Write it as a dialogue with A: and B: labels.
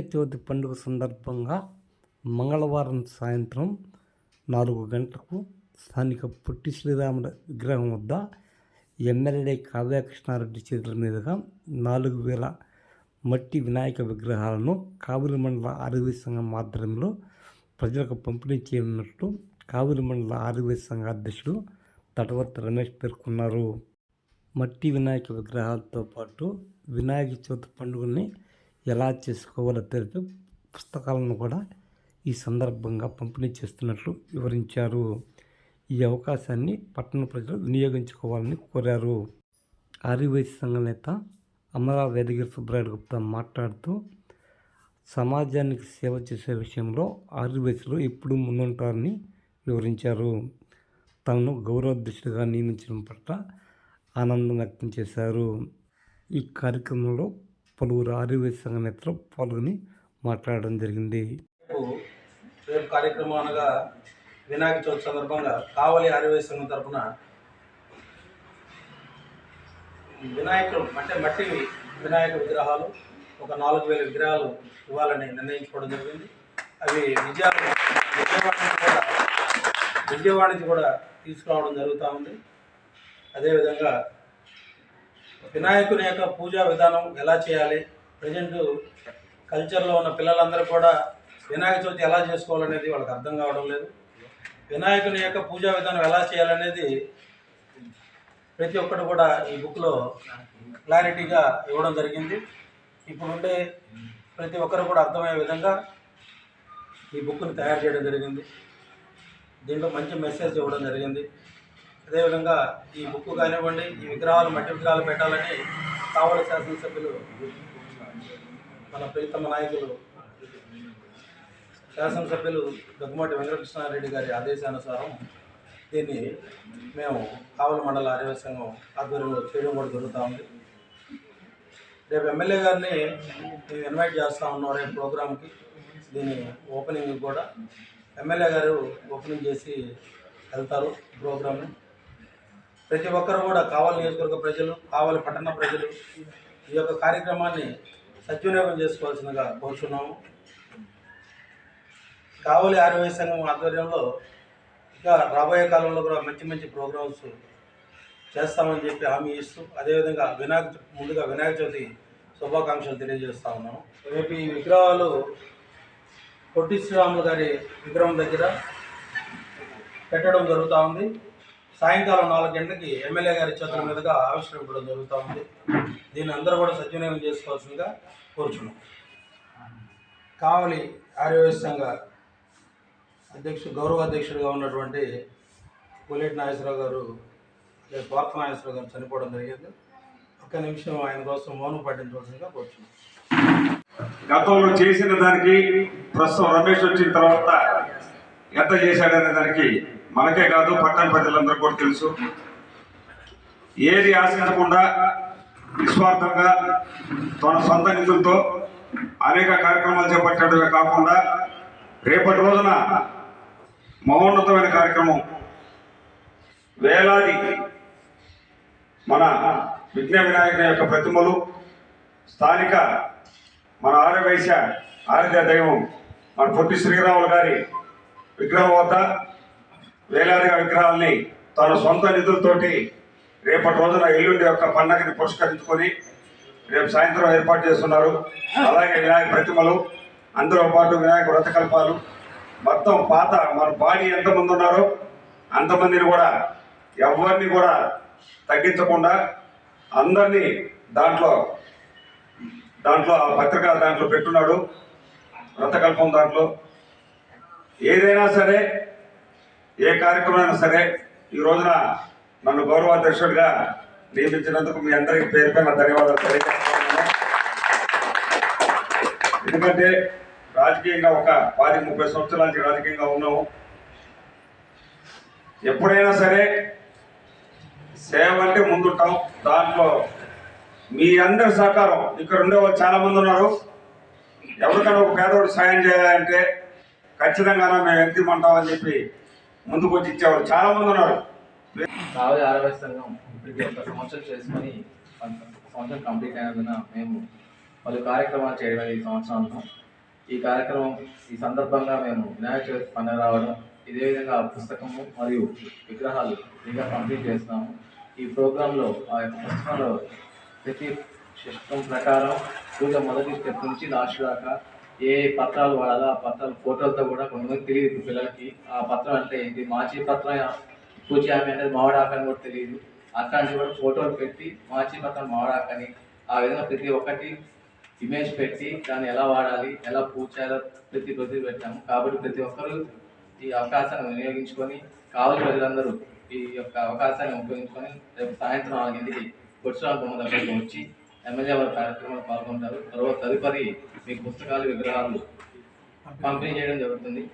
A: వినాయక చవితి పండుగ సందర్భంగా మంగళవారం సాయంత్రం నాలుగు గంటలకు స్థానిక పొట్టి శ్రీరాముల విగ్రహం వద్ద ఎమ్మెల్యే కావ్యకృష్ణారెడ్డి చేతుల మీదుగా నాలుగు వేల మట్టి వినాయక విగ్రహాలను కావిరి మండల ఆరోగ్య సంఘం ఆధ్వర్యంలో ప్రజలకు పంపిణీ చేయనున్నట్లు కావిరి మండల ఆరోగ్య సంఘ అధ్యక్షుడు తటవర్తి రమేష్ పేర్కొన్నారు. మట్టి వినాయక విగ్రహాలతో పాటు వినాయక చవితి పండుగని ఎలా చేసుకోవాలో తెలిపి పుస్తకాలను కూడా ఈ సందర్భంగా పంపిణీ చేస్తున్నట్లు వివరించారు. ఈ అవకాశాన్ని పట్టణ ప్రజలు వినియోగించుకోవాలని కోరారు. ఆదివాసీ సంఘ నేత అమరా వేదగిరి సుబ్బరాయుడు గుప్తా మాట్లాడుతూ సమాజానికి సేవ చేసే విషయంలో ఆదివాసులు ఎప్పుడూ ముందుంటారని వివరించారు. తనను గౌరవాధ్యక్షుడిగా నియమించడం పట్ల ఆనందం వ్యక్తం చేశారు. ఈ కార్యక్రమంలో పలువురు ఆదివాసీ సంఘ నేతలు పాల్గొని మాట్లాడడం జరిగింది.
B: రేపు కార్యక్రమం అనగా వినాయక చవితి సందర్భంగా కావలి ఆర్యవేశ సంఘం తరఫున వినాయకుడు అంటే మట్టి వినాయక విగ్రహాలు ఒక నాలుగు వేల విగ్రహాలు ఇవ్వాలని నిర్ణయించుకోవడం జరిగింది. అవి విజయ విజయవాడ నుంచి కూడా విజయవాడ నుంచి కూడా తీసుకురావడం జరుగుతూ ఉంది. అదేవిధంగా వినాయకుని యొక్క పూజా విధానం ఎలా చేయాలి? ప్రజెంట్ కల్చర్లో ఉన్న పిల్లలందరూ కూడా వినాయక చవితి ఎలా చేసుకోవాలనేది వాళ్ళకి అర్థం కావడం లేదు. వినాయకుని యొక్క పూజా విధానం ఎలా చేయాలనేది ప్రతి ఒక్కరు కూడా ఈ బుక్లో క్లారిటీగా ఇవ్వడం జరిగింది. ఇప్పుడుండే ప్రతి ఒక్కరు కూడా అర్థమయ్యే విధంగా ఈ బుక్ని తయారు చేయడం జరిగింది. దీంట్లో మంచి మెసేజ్ ఇవ్వడం జరిగింది. అదేవిధంగా ఈ బుక్ కానివ్వండి ఈ విగ్రహాలు మట్టి విగ్రహాలు పెట్టాలని కావలి శాసనసభ్యులు మన ప్రియతమ నాయకులు శాసనసభ్యులు దగ్గుమాటి వెంకటకృష్ణారెడ్డి గారి ఆదేశానుసారం దీన్ని మేము కావల మండల ఆర్యవ సంఘం ఆధ్వర్యంలో చేయడం కూడా జరుగుతూ ఉంది. రేపు ఎమ్మెల్యే గారిని మేము ఇన్వైట్ చేస్తూ ఉన్నాం రేపు ప్రోగ్రామ్కి దీని ఓపెనింగ్ కూడా ఎమ్మెల్యే గారు ఓపెనింగ్ చేసి వెళ్తారు ప్రోగ్రామ్ని ప్రతి ఒక్కరు కూడా కావాలి నియోజకవర్గ ప్రజలు కావలి పట్టణ ప్రజలు ఈ యొక్క కార్యక్రమాన్ని సద్వినియోగం చేసుకోవాల్సిందిగా కోరుచున్నాము. కావలి ఆరోగ్య సంఘం ఆధ్వర్యంలో ఇంకా రాబోయే కాలంలో కూడా మంచి మంచి ప్రోగ్రామ్స్ చేస్తామని చెప్పి హామీ ఇస్తూ అదేవిధంగా వినాయక ముందుగా వినాయక చవితి శుభాకాంక్షలు తెలియజేస్తా ఉన్నాము. రేపు ఈ విగ్రహాలు పొట్టి శ్రీరాములు గారి విగ్రహం దగ్గర పెట్టడం జరుగుతూ ఉంది. సాయంకాలం నాలుగు గంటలకి ఎమ్మెల్యే గారి చేతుల మీదుగా ఆవిష్కరించడం జరుగుతూ ఉంది. దీన్ని అందరూ కూడా సద్వినియోగం చేసుకోవాల్సిందిగా కోరుచున్నాం. కావలి ఆర్యవేశ సంఘ అధ్యక్షుడు గౌరవ అధ్యక్షుడిగా ఉన్నటువంటి పులేటి నాగేశ్వరరావు గారు లేదా స్వార్థ నాగేశ్వరరావు గారు చనిపోవడం జరిగింది. ఒక్క నిమిషం ఆయన కోసం మౌనం పాటించవలసిందిగా కోరుచున్నాం.
C: గతంలో చేసిన దానికి ప్రస్తుతం రమేష్ వచ్చిన తర్వాత ఎంత చేశాడనే దానికి మనకే కాదు పట్టణ ప్రజలందరూ కూడా తెలుసు. ఏది ఆశించకుండా నిస్వార్థంగా తన సొంత నిధులతో అనేక కార్యక్రమాలు చేపట్టడమే కాకుండా రేపటి రోజున మహోన్నతమైన కార్యక్రమం వేలాది మన విఘ్న వినాయకుని యొక్క ప్రతిమలు స్థానిక మన ఆర్యవైశ్య ఆరాధ్య దైవం మన పొట్టి శ్రీరాములు గారి విగ్రహం వద్ద వేలాదిగా విగ్రహాల్ని తన సొంత నిధులతోటి రేపటి రోజున ఎల్లుండి యొక్క పండగని పురస్కరించుకొని రేపు సాయంత్రం ఏర్పాటు చేస్తున్నారు. అలాగే వినాయక ప్రతిమలు అందరూ పాటు వినాయక వ్రతకల్పాలు. మొత్తం పాత మన బాడీ ఎంతమంది ఉన్నారో అంతమందిని కూడా ఎవరిని కూడా తగ్గించకుండా అందరినీ దాంట్లో దాంట్లో ఆ పత్రిక దాంట్లో పెట్టున్నాడు. వ్రతకల్పం దాంట్లో. ఏదైనా సరే ఏ కార్యక్రమమైనా సరే ఈ రోజున నన్ను గౌరవ అధ్యక్షుడిగా నియమించినందుకు మీ అందరికీ పేరు పైన ధన్యవాదాలు తెలియజేస్తున్నాను. ఎందుకంటే రాజకీయంగా ఒక పది ముప్పై సంవత్సరాల నుంచి రాజకీయంగా ఉన్నాము. ఎప్పుడైనా సరే సేవ అంటే ముందుంటాం దాంట్లో మీ అందరి సహకారం ఇక్కడ ఉండే వాళ్ళు చాలా మంది ఉన్నారు. ఎవరికైనా ఒక పేదవాడు సాయం చేయాలంటే ఖచ్చితంగా మేము ఎంత ఇమ్మంటామని చెప్పి ముందుకు వచ్చి ఇచ్చేవాళ్ళు చాలా మంది ఉన్నారు.
D: కావలి ఆరవై సంఘం ఇప్పటికి ఒక సంవత్సరం చేసుకొని ఒక సంవత్సరం కంప్లీట్ అయినందున మేము పలు కార్యక్రమాలు చేయడం ఈ సంవత్సరంలో. ఈ కార్యక్రమం ఈ సందర్భంగా మేము వినాయక చవితి పండుగ రావడం ఇదే విధంగా పుస్తకము మరియు విగ్రహాలు ఇంకా కంప్లీట్ చేస్తున్నాము. ఈ ప్రోగ్రాంలో ఆ యొక్క పుస్తకంలో ప్రతి సిస్టమ్ ప్రకారం పూజ మొదటి స్టెప్ నుంచి లాస్ట్ దాకా ఏ పత్రాలు వాడాలో ఆ పత్రాలు ఫోటోలతో కూడా కొంతమంది తెలియదు ఇప్పుడు పిల్లలకి. ఆ పత్రం అంటే ఏంటి? మాచి పత్రం పూజ ఆమె అనేది మామిడాకు అని కూడా తెలియదు. అట్లాంటివి కూడా ఫోటోలు పెట్టి మాచి పత్రం మావిడాకని ఆ విధంగా ప్రతి ఒక్కటి ఇమేజ్ పెట్టి దాన్ని ఎలా వాడాలి ఎలా పూచాలో ప్రతి ప్రతి పెట్టాము. కాబట్టి ప్రతి ఒక్కరూ ఈ అవకాశాన్ని వినియోగించుకొని కావలి ప్రజలందరూ ఈ యొక్క అవకాశాన్ని ఉపయోగించుకొని రేపు సాయంత్రం నాలుగింటికి కొట్టిరాల బొమ్మ దగ్గరకు వచ్చి ఎమ్మెల్యే వారి కార్యక్రమంలో పాల్గొంటారు. తర్వాత తదుపరి మీకు పుస్తకాలు విగ్రహాలు పంపిణీ చేయడం జరుగుతుంది.